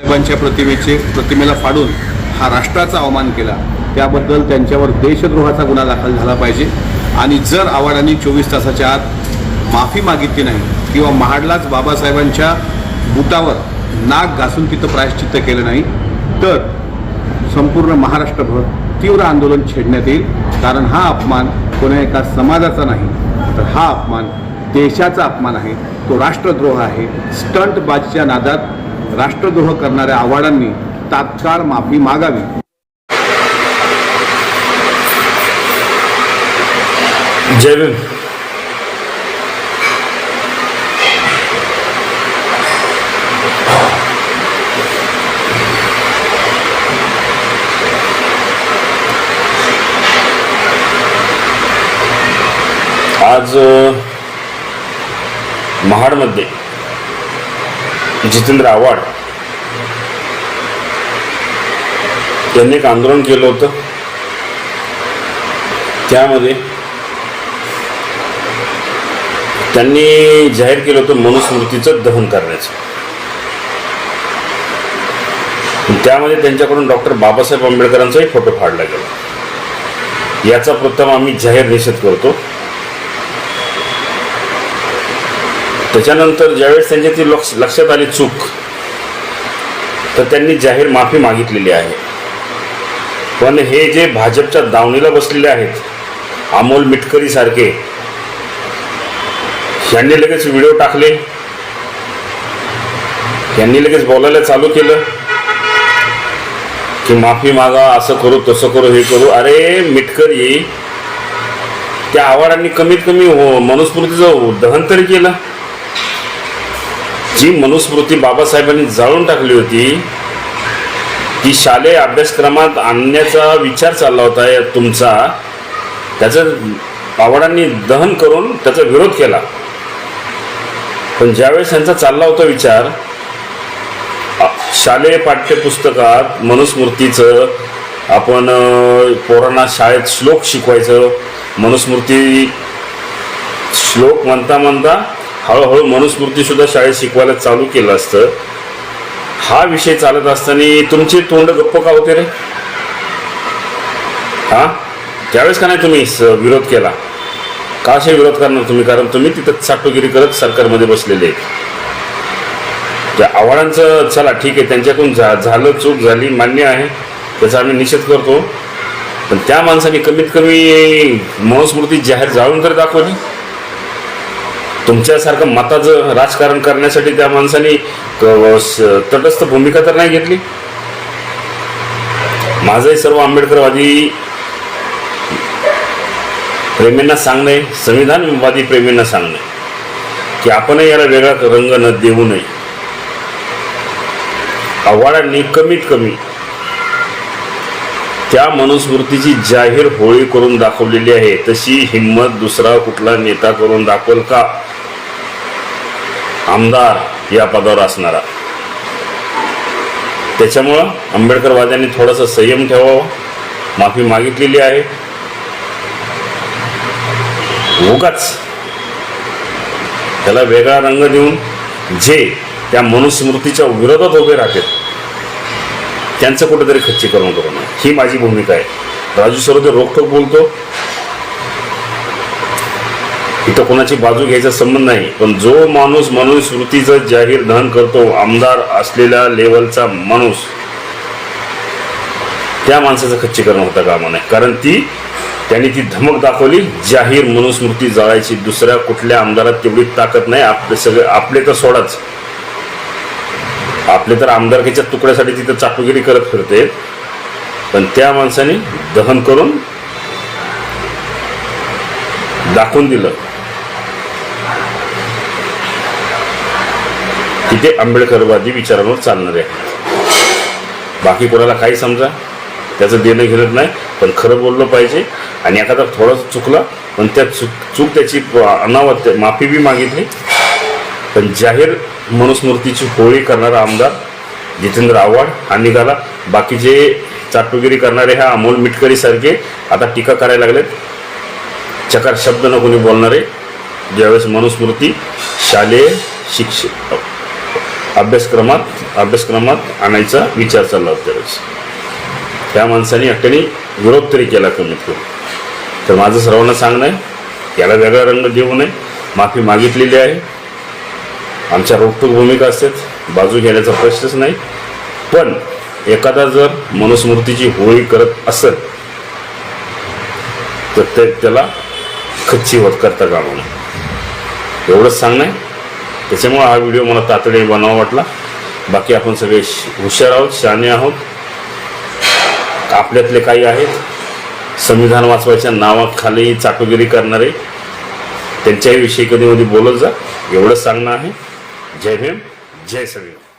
साहेबांच्या प्रतिमेचे प्रतिमेला फाडून हा राष्ट्राचा अवमान केला. त्याबद्दल त्यांच्यावर देशद्रोहाचा गुन्हा दाखल झाला पाहिजे. आणि जर आव्हाडांनी चोवीस तासाच्या आत माफी मागितली नाही किंवा महाडलाच बाबासाहेबांच्या बुटावर नाक घासून तिथं प्रायश्चित्त केलं नाही तर संपूर्ण महाराष्ट्रभर तीव्र आंदोलन छेडण्यात येईल. कारण हा अपमान कोण्या एका समाजाचा नाही तर हा अपमान देशाचा अपमान आहे. तो राष्ट्रद्रोह आहे. स्टंटबाजीच्या नादात राष्ट्रद्रोह करणाऱ्या आव्हाडांनी तात्काळ माफी मागावी. जय भीम. आज महाडमध्ये जितेंद्र आव्हाड त्यांनी एक आंदोलन केलं होतं. त्यामध्ये त्यांनी जाहीर केलं होतं मनुस्मृतीचं दहन करण्याचं. त्यामध्ये त्यांच्याकडून डॉक्टर बाबासाहेब आंबेडकरांचाही फोटो फाडला गेला. याचा प्रथम आम्ही जाहीर निषेध करतो. त्याच्यानंतर ज्यावेळेस त्यांच्या ती लक्ष लक्षात आली चूक तर त्यांनी जाहीर माफी मागितलेली आहे. पण हे जे भाजपच्या दावणीला बसलेले आहेत अमोल मिटकरी सारखे यांनी लगेच व्हिडिओ टाकले यांनी लगेच बोलायला चालू केलं की माफी मागा असं करू तसं करू हे करू. अरे मिटकरी त्या आव्हाडांनी कमीत कमी हो- मनुस्मृतीचं दहन तरी केलं. जी मनुस्मृती बाबासाहेबांनी जाळून टाकली होती ती शालेय अभ्यासक्रमात आणण्याचा विचार चालला होता या तुमचा. त्याचं पावडांनी दहन करून त्याचा विरोध केला. पण ज्यावेळेस त्यांचा चालला होता विचार शालेय पाठ्यपुस्तकात मनुस्मृतीचं आपण पोरांना शाळेत श्लोक शिकवायचं मनुस्मृती श्लोक म्हणता म्हणता हळूहळू मनुस्मृती सुद्धा शाळेत शिकवायला चालू केलं असतं. हा विषय चालत असताना तुमचे तोंड गप्प का होते रे? हा? त्यावेळेस का नाही तुम्ही स- विरोध केला? का असे विरोध करणार तुम्ही? कारण तुम्ही तिथं चाटोगिरी करत सरकारमध्ये बसलेले आहेत. त्या आव्हाडांचं चला ठीक आहे त्यांच्याकडून झा झालं चूक झाली मान्य आहे. त्याचा आम्ही निषेध करतो. पण त्या माणसाने कमीत कमी मनुस्मृती जाहीर जाळून तर दाखवली. तुमच्यासारखं मताचं राजकारण करण्यासाठी त्या माणसाने स- तटस्थ भूमिका तर नाही घेतली? माझंही सर्व आंबेडकरवादी प्रेमींना सांगणे संविधानवादी प्रेमींना सांगणे की आपणही याला वेगळा रंग न देऊ नये. आव्हाडांनी कमीत कमी त्या मनुस्मृतीची जाहीर होळी करून दाखवलेली आहे. तशी हिंमत दुसरा कुठला नेता करून दाखवल का? आमदार या पदावर असणारा. त्याच्यामुळं आंबेडकरवाद्यांनी थोडासा संयम ठेवावा. माफी मागितलेली आहे. उगाच त्याला वेगळा रंग देऊन जे त्या मनुस्मृतीच्या विरोधात उभे राहतात त्यांचं कुठेतरी खच्चीकरण करू नये ही माझी भूमिका आहे. राजू सरोदे रोखोक बोलतो. इथं कोणाची बाजू घ्यायचा संबंध नाही पण जो माणूस मनुस्मृतीचं जाहीर दहन करतो आमदार असलेल्या लेवलचा माणूस त्या माणसाचं खच्चीकरण होतं कामा नये कारण ती त्यांनी ती धमक दाखवली जाहीर मनुस्मृती जाळायची. दुसऱ्या कुठल्या आमदारात तेवढी ताकद नाही आपले सगळे आपले तर सोडाच. आपले तर आमदारकीच्या तुकड्यासाठी तिथं चाटुगिरी करत फिरते. पण त्या माणसाने दहन करून दाखवून दिलं. की ते आंबेडकरवादी विचारांवर चालणारे आहेत. बाकी कोणाला काही समजा त्याचं देणं घेणं नाही पण खरं बोललं पाहिजे. आणि एखादा थोडंसं चुकला पण त्या चूक चूक त्याची अनावत माफी बी मागितली. पण जाहीर मनुस्मृतीची होळी करणारा आमदार जितेंद्र आव्हाड हा निघाला. बाकीचे चाटुगिरी करणारे ह्या अमोल मिटकरीसारखे आता टीका करायला लागलेत. चकार शब्द न कोणी बोलणारे ज्यावेळेस मनुस्मृती शालेय शिक्ष अभ्यासक्रमात अभ्यासक्रमात आणायचा विचार चालला होता त्यावेळेस. त्या माणसाने एकट्याने विरोध तरी केला कमीत कमी. तर माझं सर्वांना सांगणं आहे याला वेगळा रंग देऊ नये. माफी मागितलेली आहे. आमच्या रोखटूक भूमिका असतात बाजू घेण्याचा प्रश्नच नाही. पण एखादा जर मनुस्मृतीची होळी करत असेल तर ते त्याला खच्ची होत करता कामा नये. एवढंच सांगणं आहे. त्याच्यामुळे हा व्हिडिओ मला तातडीने बनावा वाटला. बाकी आपण सगळे श- हुशार आहोत शहाणे आहोत. आपल्यातले काही आहेत. संविधान वाचवायच्या नावाखाली चाटुगिरी करणारे त्यांच्याही विषयी कधी कधी बोलत जा. एवढंच सांगणं आहे. जय भीम जय संविधान